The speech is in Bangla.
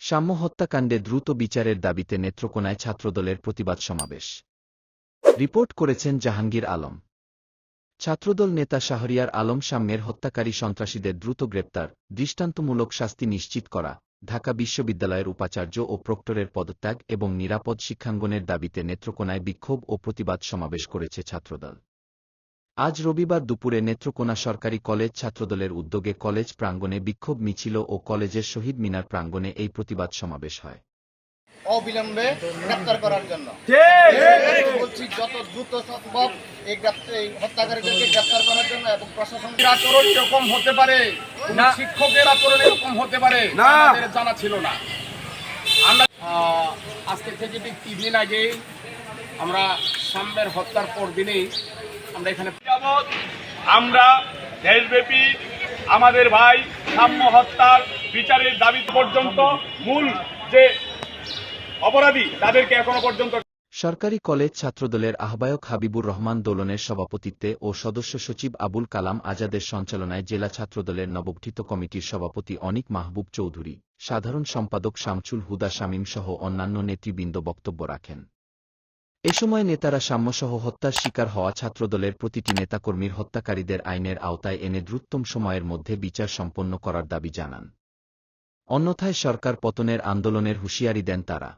সাম্য হত্যাকাণ্ডে দ্রুত বিচারের দাবিতে নেত্রকোনায় ছাত্রদলের প্রতিবাদ সমাবেশ। রিপোর্ট করেছেন জাহাঙ্গীর আলম। ছাত্রদল নেতা শাহরিয়ার আলম সাম্যের হত্যাকারী সন্ত্রাসীদের দ্রুত গ্রেপ্তার, দৃষ্টান্তমূলক শাস্তি নিশ্চিত করা, ঢাকা বিশ্ববিদ্যালয়ের উপাচার্য ও প্রক্টরের পদত্যাগ এবং নিরাপদ শিক্ষাঙ্গনের দাবিতে নেত্রকোনায় বিক্ষোভ ও প্রতিবাদ সমাবেশ করেছে ছাত্রদল। আজ রবিবার দুপুরে নেত্রকোনা সরকারি কলেজ ছাত্রদলের উদ্যোগে কলেজ প্রাঙ্গণে বিক্ষোভ মিছিল ও কলেজের শহীদ মিনার প্রাঙ্গণে এই প্রতিবাদ সমাবেশ হয়। অবিলম্বে গ্রেপ্তার করার জন্য। বলছি যত দ্রুত সম্ভব এই হত্যাকারীদেরকে গ্রেপ্তার করার জন্য এবং প্রশাসন আচরণ এরকম হতে পারে? কোন শিক্ষকের আচরণ এরকম হতে পারে? আমাদের জানা ছিল না। আমরা আহ, আজকে থেকে ঠিক তিন দিন আগে আমরা সাম্যের হত্যার পর দিনেই আমরা এখানে আমরা দেশব্যাপী আমাদের ভাই সাম্য হত্যার বিচারের দাবি পর্যন্ত মূল যে অপরাধী তাদেরকে এখনও পর্যন্ত সরকারি কলেজ ছাত্রদলের আহ্বায়ক হাবিবুর রহমান দোলনের সভাপতিত্বে ও সদস্য সচিব আবুল কালাম আজাদের সঞ্চালনায় জেলা ছাত্রদলের নবগঠিত কমিটির সভাপতি অনিক মাহবুব চৌধুরী সাধারণ সম্পাদক শামচুল হুদা শামীম সহ অন্যান্য নেতৃবৃন্দ বক্তব্য রাখেন। এ সময় নেতারা সাম্যসহ হত্যার শিকার হওয়া ছাত্রদলের প্রতিটি নেতাকর্মীর হত্যাকারীদের আইনের আওতায় এনে দ্রুততম সময়ের মধ্যে বিচার সম্পন্ন করার দাবি জানান। অন্যথায় সরকার পতনের আন্দোলনের হুঁশিয়ারি দেন তারা।